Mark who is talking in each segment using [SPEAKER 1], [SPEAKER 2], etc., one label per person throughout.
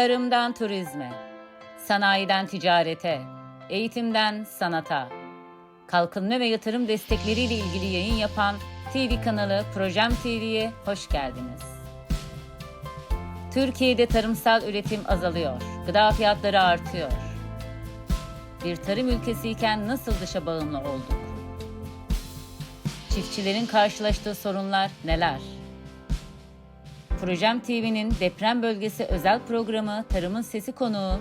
[SPEAKER 1] Tarımdan turizme, sanayiden ticarete, eğitimden sanata, kalkınma ve yatırım destekleriyle ilgili yayın yapan TV kanalı Projem TV'ye hoş geldiniz. Türkiye'de tarımsal üretim azalıyor, gıda fiyatları artıyor. Bir tarım ülkesiyken nasıl dışa bağımlı olduk? Çiftçilerin karşılaştığı sorunlar neler? Projem TV'nin deprem bölgesi özel programı Tarımın Sesi konuğu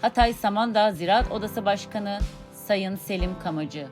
[SPEAKER 1] Hatay Samandağ Ziraat Odası Başkanı Sayın Selim Kamacı.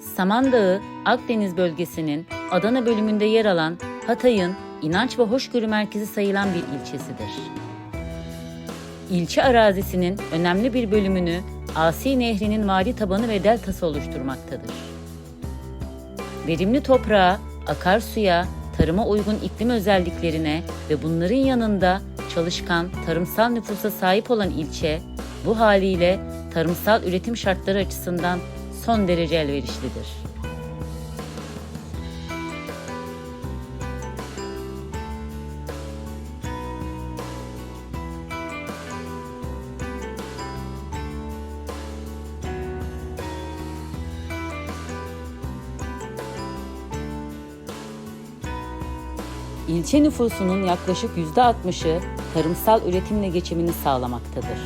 [SPEAKER 1] Samandağ'ı Akdeniz bölgesinin Adana bölümünde yer alan Hatay'ın inanç ve hoşgörü merkezi sayılan bir ilçesidir. İlçe arazisinin önemli bir bölümünü Asi Nehri'nin vadi tabanı ve deltası oluşturmaktadır. Verimli toprağa, akarsuya, tarıma uygun iklim özelliklerine ve bunların yanında çalışkan tarımsal nüfusa sahip olan ilçe, bu haliyle tarımsal üretim şartları açısından son derece elverişlidir. İlçe nüfusunun yaklaşık %60'ı tarımsal üretimle geçimini sağlamaktadır.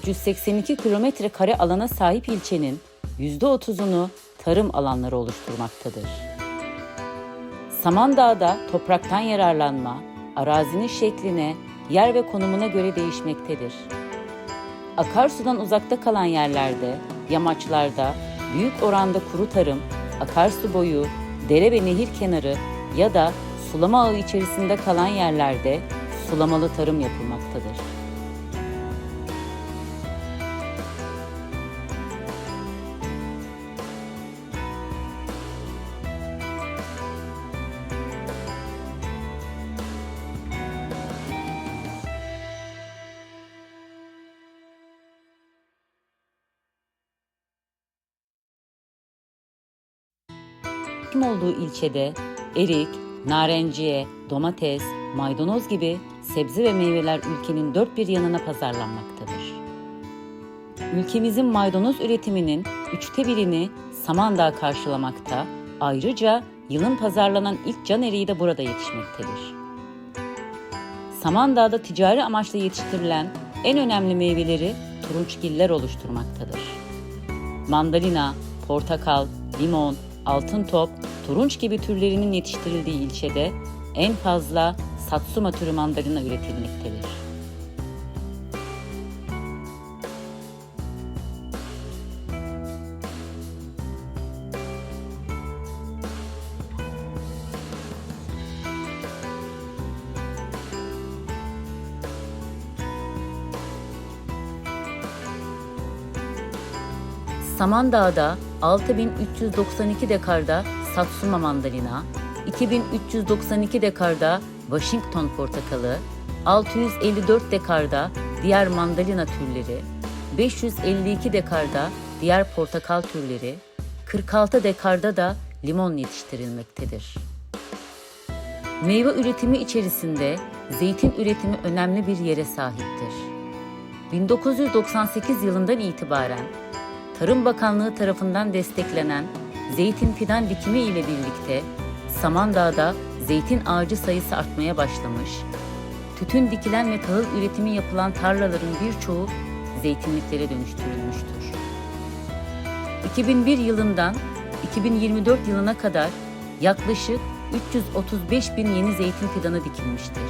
[SPEAKER 1] 382 kilometre kare alana sahip ilçenin %30'unu tarım alanları oluşturmaktadır. Samandağ'da topraktan yararlanma, arazinin şekline, yer ve konumuna göre değişmektedir. Akarsudan uzakta kalan yerlerde, yamaçlarda büyük oranda kuru tarım, akarsu boyu, dere ve nehir kenarı ya da sulama ağı içerisinde kalan yerlerde sulamalı tarım yapılmaktadır. hakim olduğu ilçede erik, narenciye, domates, maydanoz gibi sebze ve meyveler ülkenin dört bir yanına pazarlanmaktadır. Ülkemizin maydanoz üretiminin üçte birini Samandağ karşılamakta, ayrıca yılın pazarlanan ilk can eriği de burada yetişmektedir. Samandağ'da ticari amaçla yetiştirilen en önemli meyveleri turunçgiller oluşturmaktadır. Mandalina, portakal, limon, altın top, turunç gibi türlerinin yetiştirildiği ilçede en fazla satsuma türü mandalina üretilmektedir. Samandağ'da 6392 dekarda Satsuma mandalina, 2392 dekarda Washington portakalı, 654 dekarda diğer mandalina türleri, 552 dekarda diğer portakal türleri, 46 dekarda da limon yetiştirilmektedir. Meyve üretimi içerisinde zeytin üretimi önemli bir yere sahiptir. 1998 yılından itibaren Tarım Bakanlığı tarafından desteklenen zeytin fidan dikimi ile birlikte Samandağ'da zeytin ağacı sayısı artmaya başlamış, tütün dikilen ve tahıl üretimi yapılan tarlaların birçoğu zeytinliklere dönüştürülmüştür. 2001 yılından 2024 yılına kadar yaklaşık 335 bin yeni zeytin fidanı dikilmiştir.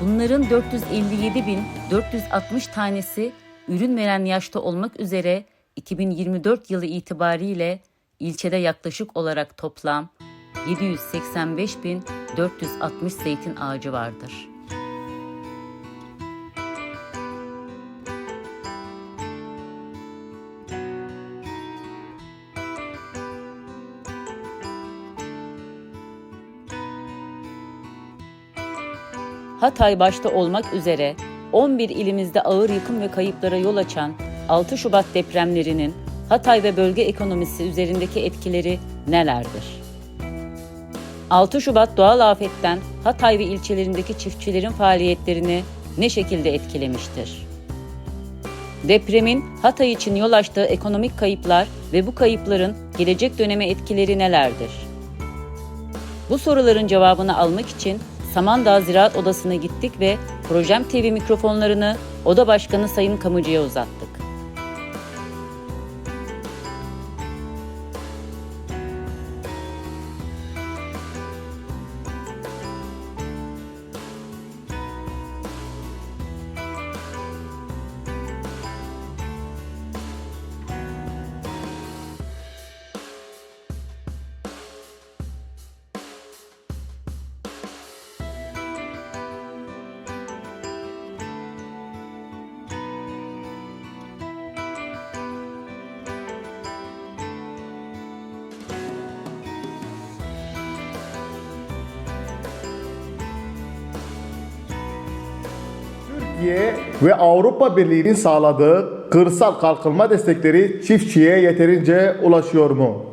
[SPEAKER 1] Bunların 457.460 tanesi ürün veren yaşta olmak üzere 2024 yılı itibariyle ilçede yaklaşık olarak toplam 785.460 zeytin ağacı vardır. Hatay başta olmak üzere 11 ilimizde ağır yıkım ve kayıplara yol açan 6 Şubat depremlerinin Hatay ve bölge ekonomisi üzerindeki etkileri nelerdir? 6 Şubat doğal afetten Hatay ve ilçelerindeki çiftçilerin faaliyetlerini ne şekilde etkilemiştir? Depremin Hatay için yol açtığı ekonomik kayıplar ve bu kayıpların gelecek döneme etkileri nelerdir? Bu soruların cevabını almak için Samandağ Ziraat Odası'na gittik ve Projem TV mikrofonlarını Oda Başkanı Sayın Kamucu'ya uzattık.
[SPEAKER 2] Türkiye ve Avrupa Birliği'nin sağladığı kırsal kalkınma destekleri çiftçiye yeterince ulaşıyor mu?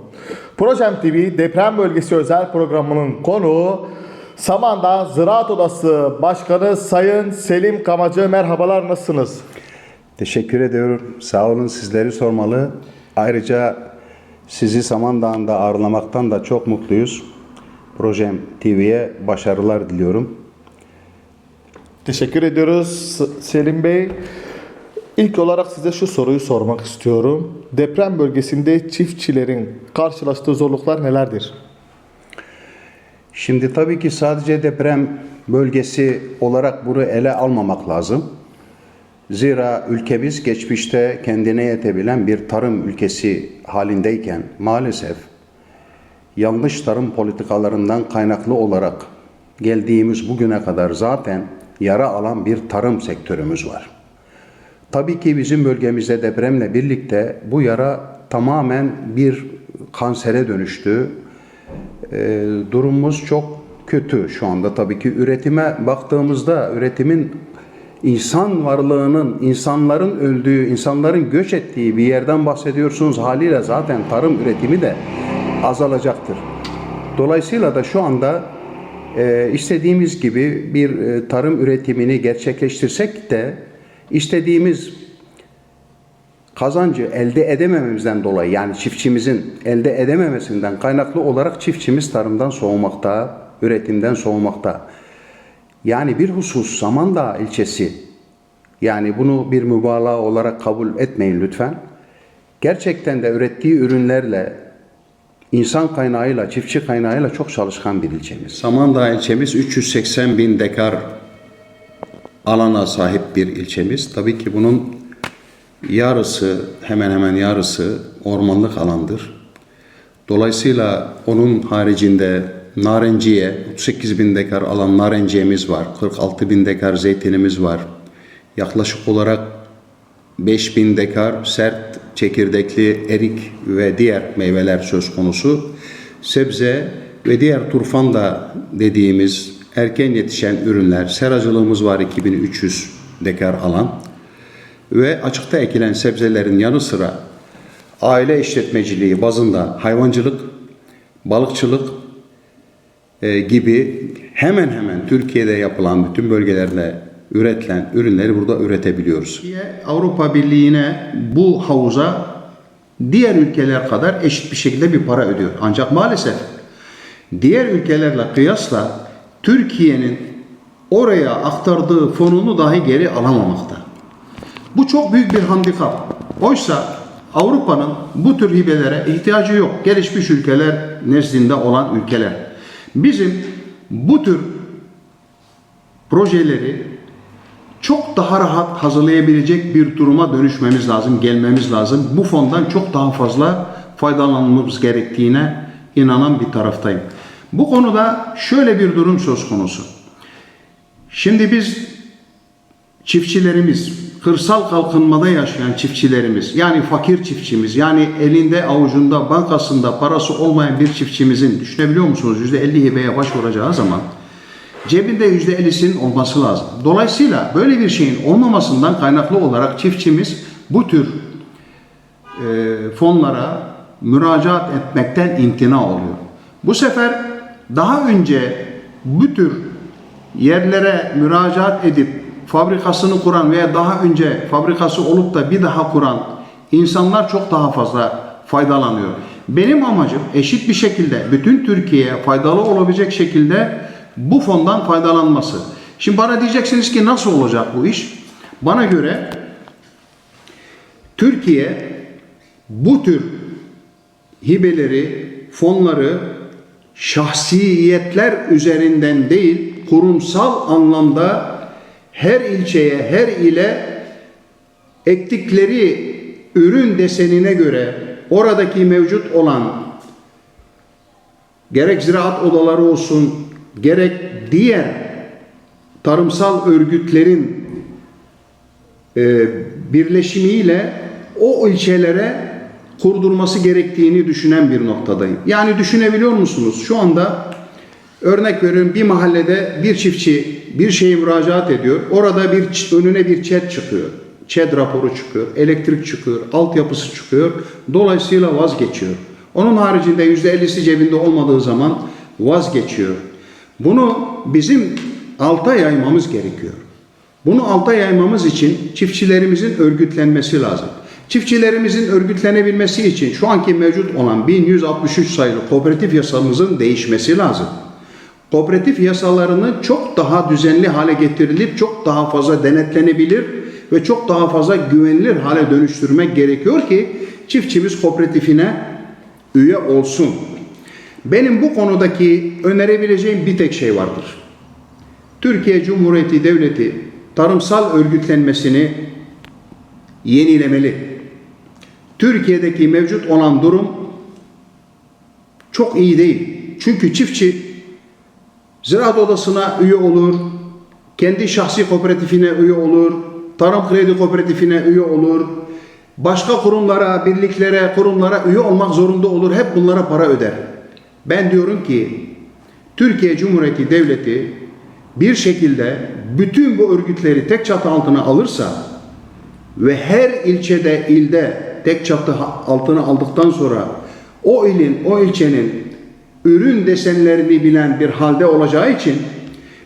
[SPEAKER 2] Projem TV deprem bölgesi özel programının konuğu Samandağ Ziraat Odası Başkanı Sayın Selim Kamacı. Merhabalar nasılsınız?
[SPEAKER 3] Teşekkür ediyorum. Sağ olun sizleri sormalı. Ayrıca sizi Samandağ'ında ağırlamaktan da çok mutluyuz. Projem TV'ye başarılar diliyorum.
[SPEAKER 2] Teşekkür ediyoruz Selim Bey. İlk olarak size şu soruyu sormak istiyorum. Deprem bölgesinde çiftçilerin karşılaştığı zorluklar nelerdir?
[SPEAKER 3] Şimdi tabii ki sadece deprem bölgesi olarak bunu ele almamak lazım. Zira ülkemiz geçmişte kendine yetebilen bir tarım ülkesi halindeyken maalesef yanlış tarım politikalarından kaynaklı olarak geldiğimiz bugüne kadar zaten yara alan bir tarım sektörümüz var. Tabii ki bizim bölgemizde depremle birlikte bu yara tamamen bir kansere dönüştü. Ee, durumumuz çok kötü şu anda tabii ki üretime baktığımızda üretimin insan varlığının, insanların öldüğü, insanların göç ettiği bir yerden bahsediyorsunuz haliyle zaten tarım üretimi de azalacaktır. Dolayısıyla da şu anda e, istediğimiz gibi bir e, tarım üretimini gerçekleştirsek de istediğimiz kazancı elde edemememizden dolayı yani çiftçimizin elde edememesinden kaynaklı olarak çiftçimiz tarımdan soğumakta, üretimden soğumakta. Yani bir husus Samandağ ilçesi yani bunu bir mübalağa olarak kabul etmeyin lütfen. Gerçekten de ürettiği ürünlerle insan kaynağıyla, çiftçi kaynağıyla çok çalışkan bir ilçemiz. Samandağ ilçemiz 380 bin dekar alana sahip bir ilçemiz. Tabii ki bunun yarısı, hemen hemen yarısı ormanlık alandır. Dolayısıyla onun haricinde narenciye, 38 bin dekar alan narenciyemiz var, 46 bin dekar zeytinimiz var. Yaklaşık olarak 5 bin dekar sert çekirdekli erik ve diğer meyveler söz konusu. Sebze ve diğer turfanda dediğimiz erken yetişen ürünler, seracılığımız var 2300 dekar alan ve açıkta ekilen sebzelerin yanı sıra aile işletmeciliği bazında hayvancılık, balıkçılık e, gibi hemen hemen Türkiye'de yapılan bütün bölgelerde üretilen ürünleri burada üretebiliyoruz.
[SPEAKER 4] Avrupa Birliği'ne bu havuza diğer ülkeler kadar eşit bir şekilde bir para ödüyor. Ancak maalesef diğer ülkelerle kıyasla Türkiye'nin oraya aktardığı fonunu dahi geri alamamakta. Bu çok büyük bir handikap. Oysa Avrupa'nın bu tür hibelere ihtiyacı yok. Gelişmiş ülkeler nezdinde olan ülkeler. Bizim bu tür projeleri çok daha rahat hazırlayabilecek bir duruma dönüşmemiz lazım, gelmemiz lazım. Bu fondan çok daha fazla faydalanmamız gerektiğine inanan bir taraftayım. Bu konuda şöyle bir durum söz konusu. Şimdi biz çiftçilerimiz, kırsal kalkınmada yaşayan çiftçilerimiz, yani fakir çiftçimiz, yani elinde avucunda bankasında parası olmayan bir çiftçimizin düşünebiliyor musunuz? %50 hibeye başvuracağı zaman
[SPEAKER 3] cebinde %50'sinin olması lazım. Dolayısıyla böyle bir şeyin olmamasından kaynaklı olarak çiftçimiz bu tür e, fonlara müracaat etmekten imtina oluyor. Bu sefer daha önce bu tür yerlere müracaat edip fabrikasını kuran veya daha önce fabrikası olup da bir daha kuran insanlar çok daha fazla faydalanıyor. Benim amacım eşit bir şekilde bütün Türkiye'ye faydalı olabilecek şekilde bu fondan faydalanması. Şimdi bana diyeceksiniz ki nasıl olacak bu iş? Bana göre Türkiye bu tür hibeleri, fonları şahsiyetler üzerinden değil, kurumsal anlamda her ilçeye, her ile ektikleri ürün desenine göre oradaki mevcut olan gerek ziraat odaları olsun, gerek diğer tarımsal örgütlerin e, birleşimiyle o ilçelere kurdurması gerektiğini düşünen bir noktadayım. Yani düşünebiliyor musunuz? Şu anda örnek veriyorum bir mahallede bir çiftçi bir şeye müracaat ediyor. Orada bir önüne bir ÇED çıkıyor. ÇED raporu çıkıyor, elektrik çıkıyor, altyapısı çıkıyor. Dolayısıyla vazgeçiyor. Onun haricinde %50'si cebinde olmadığı zaman vazgeçiyor. Bunu bizim alta yaymamız gerekiyor. Bunu alta yaymamız için çiftçilerimizin örgütlenmesi lazım. Çiftçilerimizin örgütlenebilmesi için şu anki mevcut olan 1163 sayılı kooperatif yasamızın değişmesi lazım. Kooperatif yasalarını çok daha düzenli hale getirilip çok daha fazla denetlenebilir ve çok daha fazla güvenilir hale dönüştürmek gerekiyor ki çiftçimiz kooperatifine üye olsun. Benim bu konudaki önerebileceğim bir tek şey vardır. Türkiye Cumhuriyeti Devleti tarımsal örgütlenmesini yenilemeli. Türkiye'deki mevcut olan durum çok iyi değil. Çünkü çiftçi ziraat odasına üye olur, kendi şahsi kooperatifine üye olur, tarım kredi kooperatifine üye olur, başka kurumlara, birliklere, kurumlara üye olmak zorunda olur. Hep bunlara para öder. Ben diyorum ki Türkiye Cumhuriyeti Devleti bir şekilde bütün bu örgütleri tek çatı altına alırsa ve her ilçede, ilde tek çatı altına aldıktan sonra o ilin, o ilçenin ürün desenlerini bilen bir halde olacağı için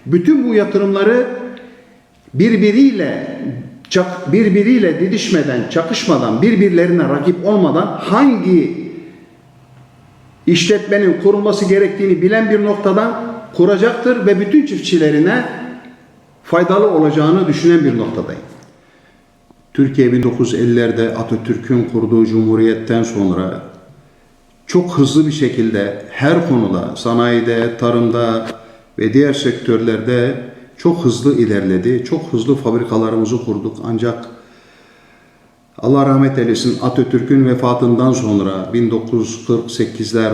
[SPEAKER 3] bütün bu yatırımları birbiriyle birbiriyle didişmeden, çakışmadan, birbirlerine rakip olmadan hangi işletmenin kurulması gerektiğini bilen bir noktadan kuracaktır ve bütün çiftçilerine faydalı olacağını düşünen bir noktadayım. Türkiye 1950'lerde Atatürk'ün kurduğu cumhuriyetten sonra çok hızlı bir şekilde her konuda, sanayide, tarımda ve diğer sektörlerde çok hızlı ilerledi. Çok hızlı fabrikalarımızı kurduk. Ancak Allah rahmet eylesin Atatürk'ün vefatından sonra 1948'ler,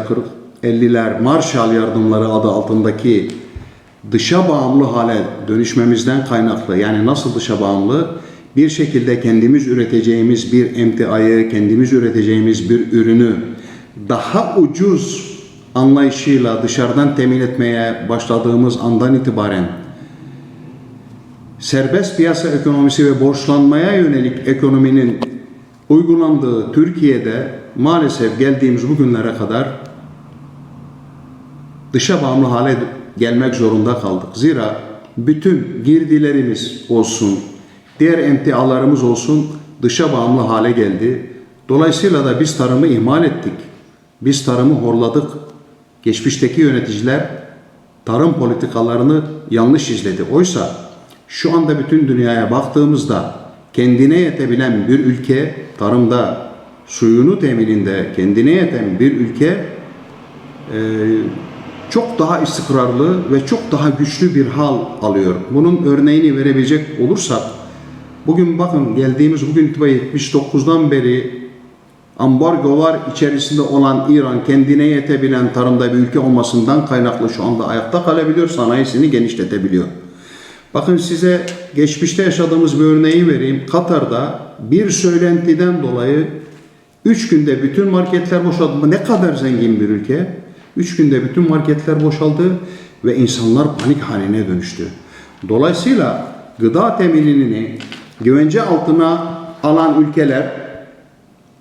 [SPEAKER 3] 50'ler Marshall yardımları adı altındaki dışa bağımlı hale dönüşmemizden kaynaklı yani nasıl dışa bağımlı? Bir şekilde kendimiz üreteceğimiz bir emtiayı, kendimiz üreteceğimiz bir ürünü daha ucuz anlayışıyla dışarıdan temin etmeye başladığımız andan itibaren serbest piyasa ekonomisi ve borçlanmaya yönelik ekonominin uygulandığı Türkiye'de maalesef geldiğimiz bugünlere kadar dışa bağımlı hale gelmek zorunda kaldık. Zira bütün girdilerimiz olsun, diğer emtialarımız olsun dışa bağımlı hale geldi. Dolayısıyla da biz tarımı ihmal ettik. Biz tarımı horladık. Geçmişteki yöneticiler tarım politikalarını yanlış izledi. Oysa şu anda bütün dünyaya baktığımızda kendine yetebilen bir ülke tarımda suyunu temininde kendine yeten bir ülke e, çok daha istikrarlı ve çok daha güçlü bir hal alıyor. Bunun örneğini verebilecek olursak bugün bakın geldiğimiz bugün itibariyle 79'dan beri ambargolar içerisinde olan İran kendine yetebilen tarımda bir ülke olmasından kaynaklı şu anda ayakta kalabiliyor, sanayisini genişletebiliyor. Bakın size geçmişte yaşadığımız bir örneği vereyim. Katar'da bir söylentiden dolayı 3 günde bütün marketler boşaldı. Ne kadar zengin bir ülke. 3 günde bütün marketler boşaldı ve insanlar panik haline dönüştü. Dolayısıyla gıda teminini güvence altına alan ülkeler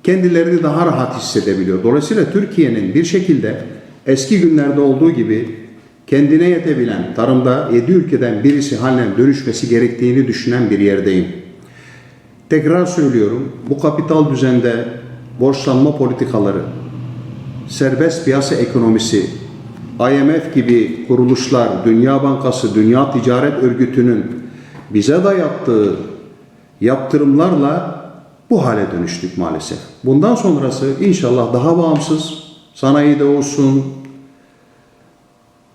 [SPEAKER 3] kendilerini daha rahat hissedebiliyor. Dolayısıyla Türkiye'nin bir şekilde eski günlerde olduğu gibi kendine yetebilen, tarımda 7 ülkeden birisi haline dönüşmesi gerektiğini düşünen bir yerdeyim. Tekrar söylüyorum, bu kapital düzende borçlanma politikaları, serbest piyasa ekonomisi, IMF gibi kuruluşlar, Dünya Bankası, Dünya Ticaret Örgütü'nün bize dayattığı yaptırımlarla bu hale dönüştük maalesef. Bundan sonrası inşallah daha bağımsız, sanayide olsun,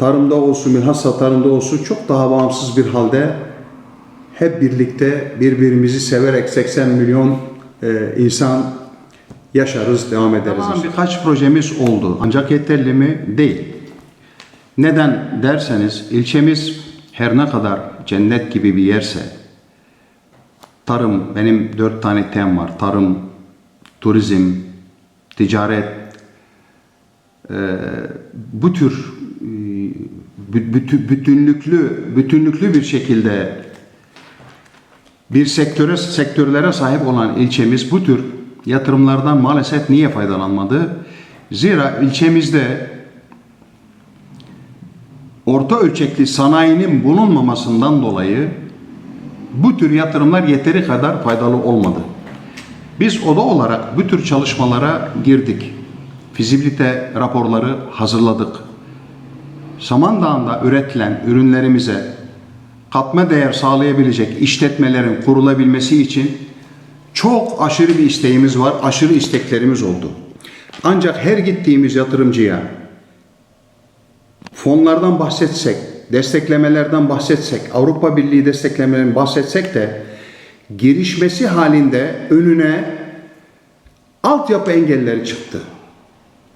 [SPEAKER 3] tarımda olsun, bilhassa tarımda olsun çok daha bağımsız bir halde hep birlikte birbirimizi severek 80 milyon e, insan yaşarız, devam ederiz. Tamam, birkaç projemiz oldu ancak yeterli mi? Değil. Neden derseniz ilçemiz her ne kadar cennet gibi bir yerse tarım, benim dört tane tem var. Tarım, turizm, ticaret, e, bu tür bütünlüklü bütünlüklü bir şekilde bir sektöre sektörlere sahip olan ilçemiz bu tür yatırımlardan maalesef niye faydalanmadı? Zira ilçemizde orta ölçekli sanayinin bulunmamasından dolayı bu tür yatırımlar yeteri kadar faydalı olmadı. Biz oda olarak bu tür çalışmalara girdik. Fizibilite raporları hazırladık. Samandağ'da üretilen ürünlerimize katma değer sağlayabilecek işletmelerin kurulabilmesi için çok aşırı bir isteğimiz var, aşırı isteklerimiz oldu. Ancak her gittiğimiz yatırımcıya fonlardan bahsetsek, desteklemelerden bahsetsek, Avrupa Birliği desteklemelerinden bahsetsek de girişmesi halinde önüne altyapı engelleri çıktı.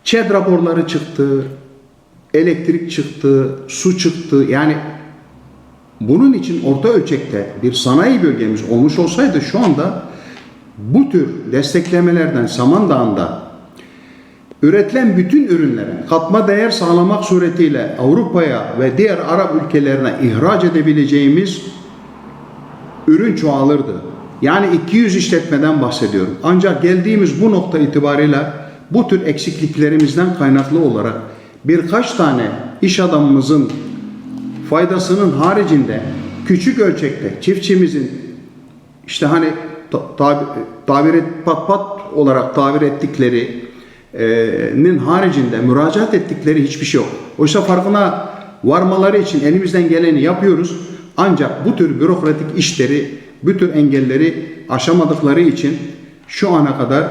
[SPEAKER 3] ÇED raporları çıktı, elektrik çıktı, su çıktı. Yani bunun için orta ölçekte bir sanayi bölgemiz olmuş olsaydı şu anda bu tür desteklemelerden Samandağ'ında üretilen bütün ürünlerin katma değer sağlamak suretiyle Avrupa'ya ve diğer Arap ülkelerine ihraç edebileceğimiz ürün çoğalırdı. Yani 200 işletmeden bahsediyorum. Ancak geldiğimiz bu nokta itibariyle bu tür eksikliklerimizden kaynaklı olarak birkaç tane iş adamımızın faydasının haricinde küçük ölçekte çiftçimizin işte hani ta- tabi- tabir et, pat pat olarak tabir ettikleri e, nin haricinde müracaat ettikleri hiçbir şey yok. Oysa farkına varmaları için elimizden geleni yapıyoruz. Ancak bu tür bürokratik işleri, bu tür engelleri aşamadıkları için şu ana kadar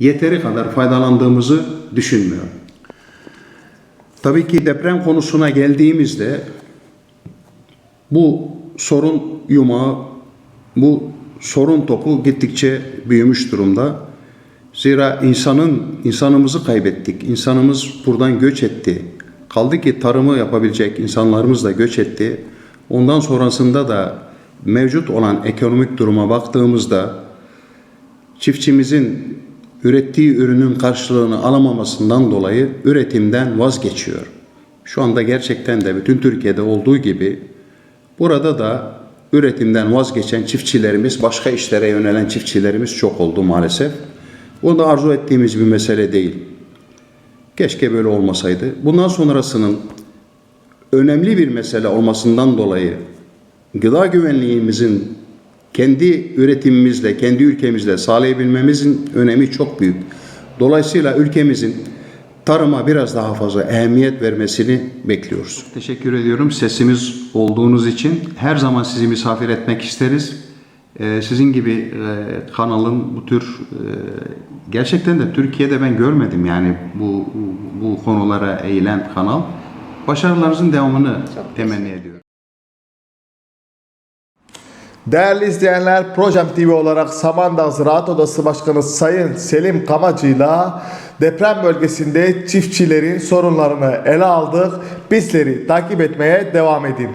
[SPEAKER 3] yeteri kadar faydalandığımızı düşünmüyorum. Tabii ki deprem konusuna geldiğimizde bu sorun yumağı, bu sorun topu gittikçe büyümüş durumda. Zira insanın insanımızı kaybettik. İnsanımız buradan göç etti. Kaldı ki tarımı yapabilecek insanlarımız da göç etti. Ondan sonrasında da mevcut olan ekonomik duruma baktığımızda çiftçimizin ürettiği ürünün karşılığını alamamasından dolayı üretimden vazgeçiyor. Şu anda gerçekten de bütün Türkiye'de olduğu gibi burada da üretimden vazgeçen çiftçilerimiz, başka işlere yönelen çiftçilerimiz çok oldu maalesef. Bu da arzu ettiğimiz bir mesele değil. Keşke böyle olmasaydı. Bundan sonrasının önemli bir mesele olmasından dolayı gıda güvenliğimizin kendi üretimimizle, kendi ülkemizle sağlayabilmemizin önemi çok büyük. Dolayısıyla ülkemizin tarıma biraz daha fazla ehemmiyet vermesini bekliyoruz. Teşekkür ediyorum sesimiz olduğunuz için. Her zaman sizi misafir etmek isteriz. Ee, Sizin gibi e, kanalın bu tür e, gerçekten de Türkiye'de ben görmedim yani bu bu konulara eğilen kanal. Başarılarınızın devamını temenni ediyorum.
[SPEAKER 2] Değerli izleyenler, Projem TV olarak Samandağ Ziraat Odası Başkanı Sayın Selim Kamacı'yla deprem bölgesinde çiftçilerin sorunlarını ele aldık. Bizleri takip etmeye devam edin.